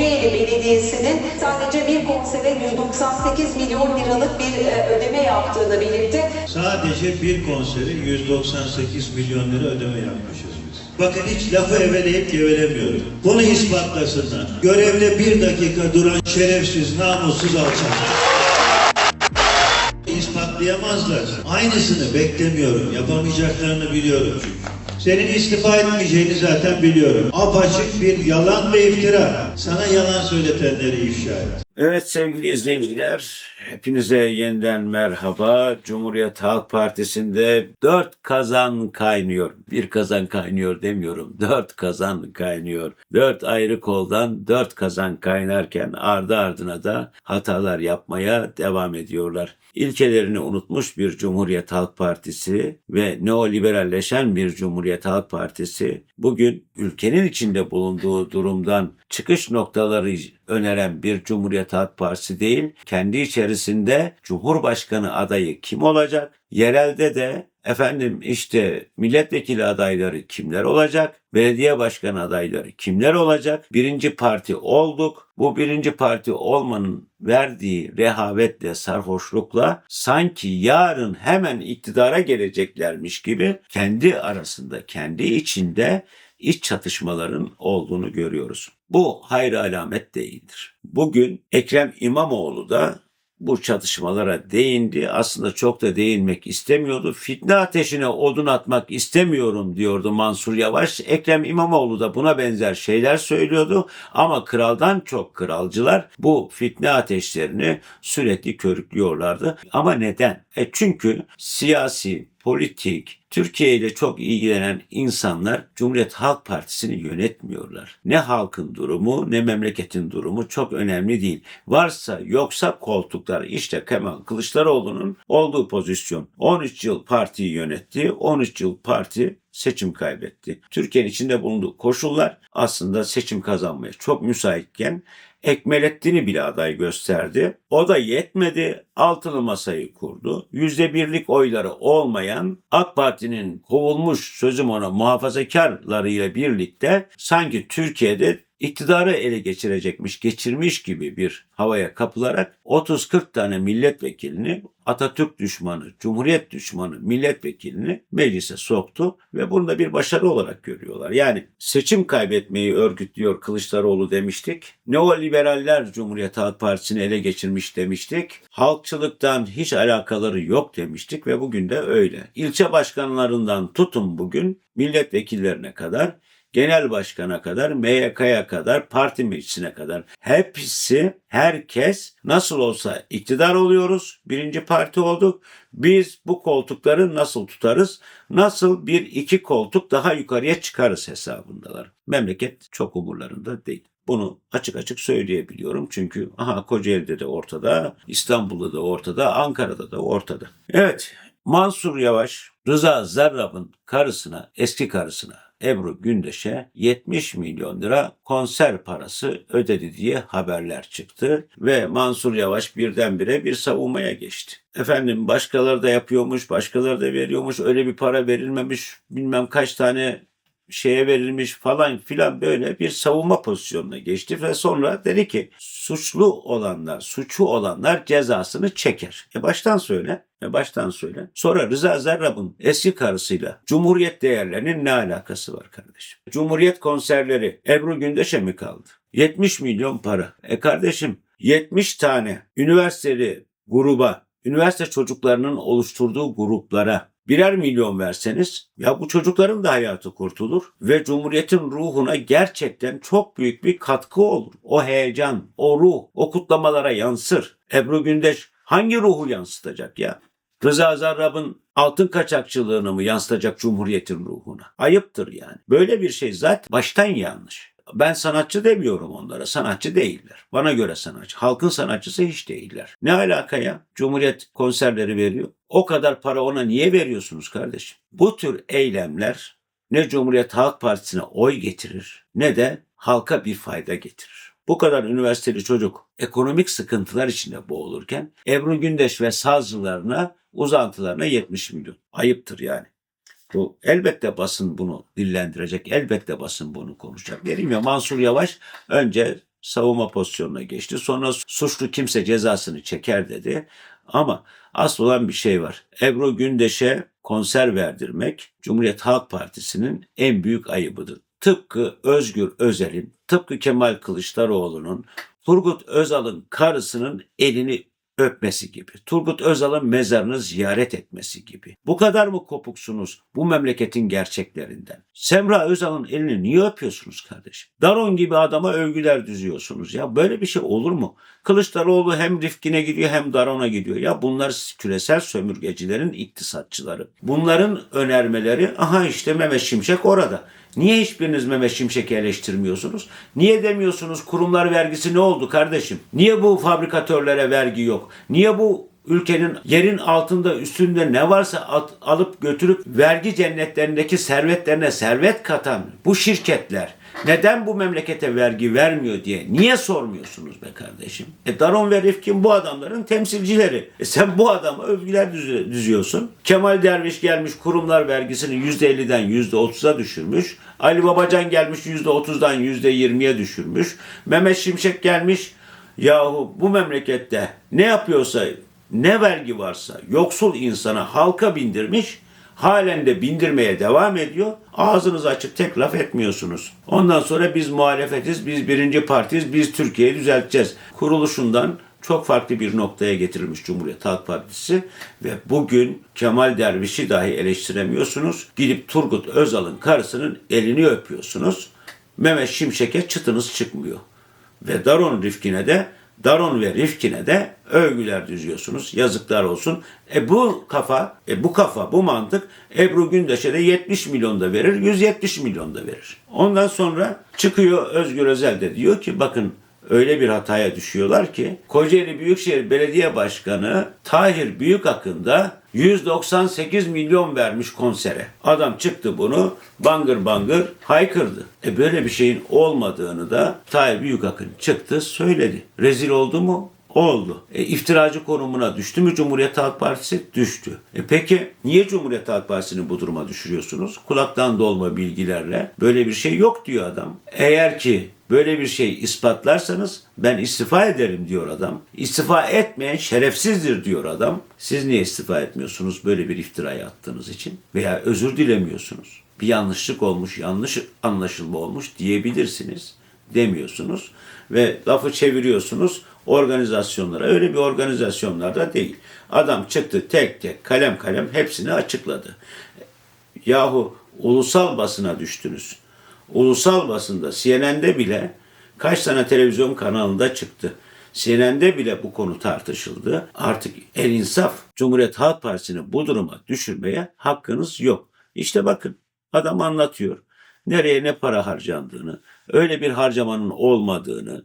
Kocaeli Belediyesi'nin sadece bir konsere 198 milyon liralık bir e, ödeme yaptığını belirtti. Sadece bir konsere 198 milyon lira ödeme yapmışız. Bakın hiç lafı eveleyip gevelemiyorum. Bunu ispatlasınlar. Görevde bir dakika duran şerefsiz, namussuz alçak. İspatlayamazlar. Aynısını beklemiyorum. Yapamayacaklarını biliyorum çünkü. Senin istifa etmeyeceğini zaten biliyorum. Apaçık bir yalan ve iftira. Sana yalan söyletenleri ifşa et. Evet sevgili izleyiciler, hepinize yeniden merhaba. Cumhuriyet Halk Partisi'nde dört kazan kaynıyor. Bir kazan kaynıyor demiyorum, dört kazan kaynıyor. Dört ayrı koldan dört kazan kaynarken ardı ardına da hatalar yapmaya devam ediyorlar. İlkelerini unutmuş bir Cumhuriyet Halk Partisi ve neoliberalleşen bir Cumhuriyet Halk Partisi bugün ülkenin içinde bulunduğu durumdan çıkış noktaları öneren bir Cumhuriyet Halk Partisi değil, kendi içerisinde Cumhurbaşkanı adayı kim olacak? Yerelde de efendim işte milletvekili adayları kimler olacak? Belediye başkanı adayları kimler olacak? Birinci parti olduk. Bu birinci parti olmanın verdiği rehavetle, sarhoşlukla sanki yarın hemen iktidara geleceklermiş gibi kendi arasında, kendi içinde iç çatışmaların olduğunu görüyoruz. Bu hayır alamet değildir. Bugün Ekrem İmamoğlu da bu çatışmalara değindi. Aslında çok da değinmek istemiyordu. Fitne ateşine odun atmak istemiyorum diyordu Mansur Yavaş. Ekrem İmamoğlu da buna benzer şeyler söylüyordu. Ama kraldan çok kralcılar bu fitne ateşlerini sürekli körüklüyorlardı. Ama neden? E çünkü siyasi, politik, Türkiye ile çok ilgilenen insanlar Cumhuriyet Halk Partisi'ni yönetmiyorlar. Ne halkın durumu ne memleketin durumu çok önemli değil. Varsa yoksa koltuklar işte Kemal Kılıçdaroğlu'nun olduğu pozisyon. 13 yıl partiyi yönetti. 13 yıl parti seçim kaybetti. Türkiye'nin içinde bulunduğu koşullar aslında seçim kazanmaya çok müsaitken Ekmelettin'i bile aday gösterdi. O da yetmedi. Altılı masayı kurdu. Yüzde birlik oyları olmayan AK Parti'nin kovulmuş sözüm ona muhafazakarlarıyla birlikte sanki Türkiye'de iktidarı ele geçirecekmiş, geçirmiş gibi bir havaya kapılarak 30-40 tane milletvekilini Atatürk düşmanı, Cumhuriyet düşmanı milletvekilini meclise soktu ve bunu da bir başarı olarak görüyorlar. Yani seçim kaybetmeyi örgütlüyor Kılıçdaroğlu demiştik. Neoliberaller Cumhuriyet Halk Partisi'ni ele geçirmiş demiştik. Halkçılıktan hiç alakaları yok demiştik ve bugün de öyle. İlçe başkanlarından tutun bugün milletvekillerine kadar genel başkana kadar, MYK'ya kadar, parti meclisine kadar hepsi, herkes nasıl olsa iktidar oluyoruz, birinci parti olduk. Biz bu koltukları nasıl tutarız, nasıl bir iki koltuk daha yukarıya çıkarız hesabındalar. Memleket çok umurlarında değil. Bunu açık açık söyleyebiliyorum çünkü aha Kocaeli'de de ortada, İstanbul'da da ortada, Ankara'da da ortada. Evet, Mansur Yavaş, Rıza Zarrab'ın karısına, eski karısına Ebru Gündeş'e 70 milyon lira konser parası ödedi diye haberler çıktı ve Mansur Yavaş birdenbire bir savunmaya geçti. Efendim başkaları da yapıyormuş, başkaları da veriyormuş, öyle bir para verilmemiş, bilmem kaç tane şeye verilmiş falan filan böyle bir savunma pozisyonuna geçti ve sonra dedi ki suçlu olanlar, suçu olanlar cezasını çeker. E baştan söyle. E baştan söyle. Sonra Rıza Zarrab'ın eski karısıyla Cumhuriyet değerlerinin ne alakası var kardeşim? Cumhuriyet konserleri Ebru Gündeş'e mi kaldı? 70 milyon para. E kardeşim 70 tane üniversiteli gruba, üniversite çocuklarının oluşturduğu gruplara birer milyon verseniz ya bu çocukların da hayatı kurtulur ve Cumhuriyet'in ruhuna gerçekten çok büyük bir katkı olur. O heyecan, o ruh, o kutlamalara yansır. Ebru Gündeş hangi ruhu yansıtacak ya? Rıza Zarrab'ın altın kaçakçılığını mı yansıtacak Cumhuriyet'in ruhuna? Ayıptır yani. Böyle bir şey zaten baştan yanlış. Ben sanatçı demiyorum onlara. Sanatçı değiller. Bana göre sanatçı. Halkın sanatçısı hiç değiller. Ne alaka ya? Cumhuriyet konserleri veriyor. O kadar para ona niye veriyorsunuz kardeşim? Bu tür eylemler ne Cumhuriyet Halk Partisi'ne oy getirir ne de halka bir fayda getirir. Bu kadar üniversiteli çocuk ekonomik sıkıntılar içinde boğulurken Ebru Gündeş ve sazcılarına uzantılarına 70 milyon. Ayıptır yani. Bu elbette basın bunu dillendirecek. Elbette basın bunu konuşacak. Dedim ya Mansur Yavaş önce savunma pozisyonuna geçti. Sonra suçlu kimse cezasını çeker dedi. Ama asıl olan bir şey var. Ebru Gündeş'e konser verdirmek Cumhuriyet Halk Partisi'nin en büyük ayıbıdır. Tıpkı Özgür Özel'in, tıpkı Kemal Kılıçdaroğlu'nun, Turgut Özal'ın karısının elini öpmesi gibi. Turgut Özal'ın mezarını ziyaret etmesi gibi. Bu kadar mı kopuksunuz bu memleketin gerçeklerinden? Semra Özal'ın elini niye öpüyorsunuz kardeşim? Daron gibi adama övgüler düzüyorsunuz ya. Böyle bir şey olur mu? Kılıçdaroğlu hem Rifkin'e gidiyor hem Daron'a gidiyor. Ya bunlar küresel sömürgecilerin iktisatçıları. Bunların önermeleri aha işte Mehmet Şimşek orada. Niye hiçbiriniz Mehmet Şimşek'i eleştirmiyorsunuz? Niye demiyorsunuz kurumlar vergisi ne oldu kardeşim? Niye bu fabrikatörlere vergi yok? Niye bu ülkenin yerin altında üstünde ne varsa at- alıp götürüp vergi cennetlerindeki servetlerine servet katan bu şirketler neden bu memlekete vergi vermiyor diye niye sormuyorsunuz be kardeşim? E Daron ve Rifkin bu adamların temsilcileri. E sen bu adama övgüler düzü- düzüyorsun. Kemal Derviş gelmiş kurumlar vergisini %50'den %30'a düşürmüş. Ali Babacan gelmiş %30'dan %20'ye düşürmüş. Mehmet Şimşek gelmiş yahu bu memlekette ne yapıyorsa ne vergi varsa yoksul insana halka bindirmiş halen de bindirmeye devam ediyor. Ağzınızı açıp tek laf etmiyorsunuz. Ondan sonra biz muhalefetiz, biz birinci partiyiz, biz Türkiye'yi düzelteceğiz. Kuruluşundan çok farklı bir noktaya getirilmiş Cumhuriyet Halk Partisi ve bugün Kemal Derviş'i dahi eleştiremiyorsunuz. Gidip Turgut Özal'ın karısının elini öpüyorsunuz. Mehmet Şimşek'e çıtınız çıkmıyor. Ve Daron Rifkin'e de Daron ve Rifkin'e de övgüler düzüyorsunuz. Yazıklar olsun. E bu kafa, e bu kafa, bu mantık Ebru Gündeş'e de 70 milyon da verir, 170 milyon da verir. Ondan sonra çıkıyor Özgür Özel de diyor ki bakın öyle bir hataya düşüyorlar ki Kocaeli Büyükşehir Belediye Başkanı Tahir Büyükakın da 198 milyon vermiş konsere. Adam çıktı bunu bangır bangır haykırdı. E böyle bir şeyin olmadığını da Tahir Büyükakın çıktı söyledi. Rezil oldu mu? Oldu. E, iftiracı konumuna düştü mü Cumhuriyet Halk Partisi? Düştü. E peki niye Cumhuriyet Halk Partisi'ni bu duruma düşürüyorsunuz? Kulaktan dolma bilgilerle. Böyle bir şey yok diyor adam. Eğer ki böyle bir şey ispatlarsanız ben istifa ederim diyor adam. İstifa etmeyen şerefsizdir diyor adam. Siz niye istifa etmiyorsunuz böyle bir iftiraya attığınız için? Veya özür dilemiyorsunuz. Bir yanlışlık olmuş, yanlış anlaşılma olmuş diyebilirsiniz. Demiyorsunuz ve lafı çeviriyorsunuz organizasyonlara. Öyle bir organizasyonlarda değil. Adam çıktı tek tek kalem kalem hepsini açıkladı. Yahu ulusal basına düştünüz. Ulusal basında CNN'de bile kaç tane televizyon kanalında çıktı. CNN'de bile bu konu tartışıldı. Artık el insaf Cumhuriyet Halk Partisi'ni bu duruma düşürmeye hakkınız yok. İşte bakın adam anlatıyor. Nereye ne para harcandığını, öyle bir harcamanın olmadığını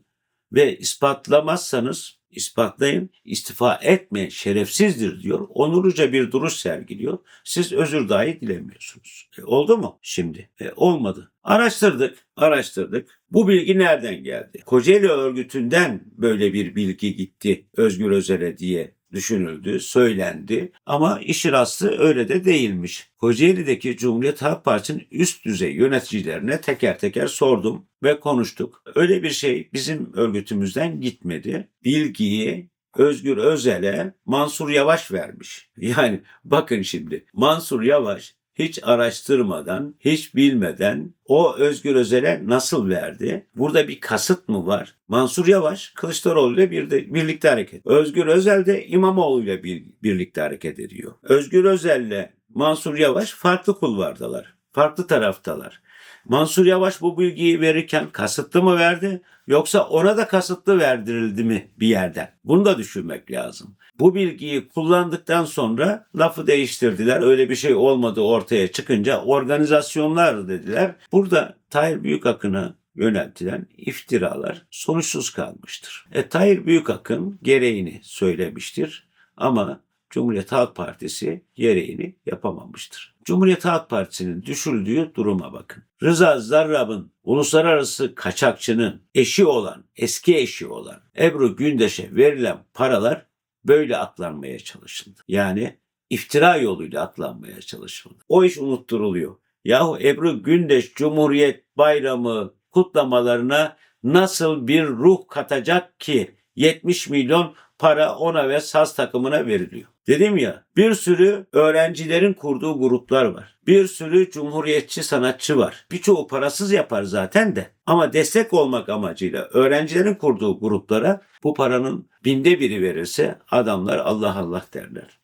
ve ispatlamazsanız ispatlayın, istifa etmeyen şerefsizdir diyor. Onurluca bir duruş sergiliyor. Siz özür dahi dilemiyorsunuz. E, oldu mu şimdi? E, olmadı. Araştırdık, araştırdık. Bu bilgi nereden geldi? Kocaeli örgütünden böyle bir bilgi gitti Özgür Özel'e diye düşünüldü, söylendi ama işin aslı öyle de değilmiş. Kocaeli'deki Cumhuriyet Halk Partisi'nin üst düzey yöneticilerine teker teker sordum ve konuştuk. Öyle bir şey bizim örgütümüzden gitmedi. Bilgiyi Özgür Özel'e Mansur Yavaş vermiş. Yani bakın şimdi Mansur Yavaş hiç araştırmadan, hiç bilmeden o Özgür Özel'e nasıl verdi? Burada bir kasıt mı var? Mansur Yavaş Kılıçdaroğlu ile bir de, birlikte hareket. Özgür Özel de İmamoğlu ile bir, birlikte hareket ediyor. Özgür Özel ile Mansur Yavaş farklı kulvardalar. Farklı taraftalar. Mansur Yavaş bu bilgiyi verirken kasıtlı mı verdi yoksa ona da kasıtlı verdirildi mi bir yerden? Bunu da düşünmek lazım. Bu bilgiyi kullandıktan sonra lafı değiştirdiler. Öyle bir şey olmadı ortaya çıkınca organizasyonlar dediler. Burada Tahir Büyükakın'a yöneltilen iftiralar sonuçsuz kalmıştır. E, Tahir Büyükakın gereğini söylemiştir ama Cumhuriyet Halk Partisi gereğini yapamamıştır. Cumhuriyet Halk Partisi'nin düşüldüğü duruma bakın. Rıza Zarrab'ın uluslararası kaçakçının eşi olan, eski eşi olan Ebru Gündeş'e verilen paralar böyle aklanmaya çalışıldı. Yani iftira yoluyla aklanmaya çalışıldı. O iş unutturuluyor. Yahu Ebru Gündeş Cumhuriyet Bayramı kutlamalarına nasıl bir ruh katacak ki 70 milyon para ona ve saz takımına veriliyor. Dedim ya bir sürü öğrencilerin kurduğu gruplar var. Bir sürü cumhuriyetçi sanatçı var. Birçoğu parasız yapar zaten de. Ama destek olmak amacıyla öğrencilerin kurduğu gruplara bu paranın binde biri verirse adamlar Allah Allah derler.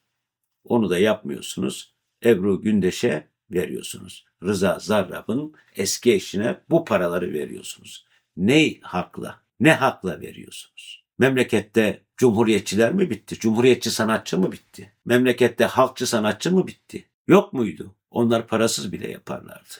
Onu da yapmıyorsunuz. Ebru Gündeş'e veriyorsunuz. Rıza Zarrab'ın eski eşine bu paraları veriyorsunuz. Ne hakla? Ne hakla veriyorsunuz? Memlekette cumhuriyetçiler mi bitti? Cumhuriyetçi sanatçı mı bitti? Memlekette halkçı sanatçı mı bitti? Yok muydu? Onlar parasız bile yaparlardı.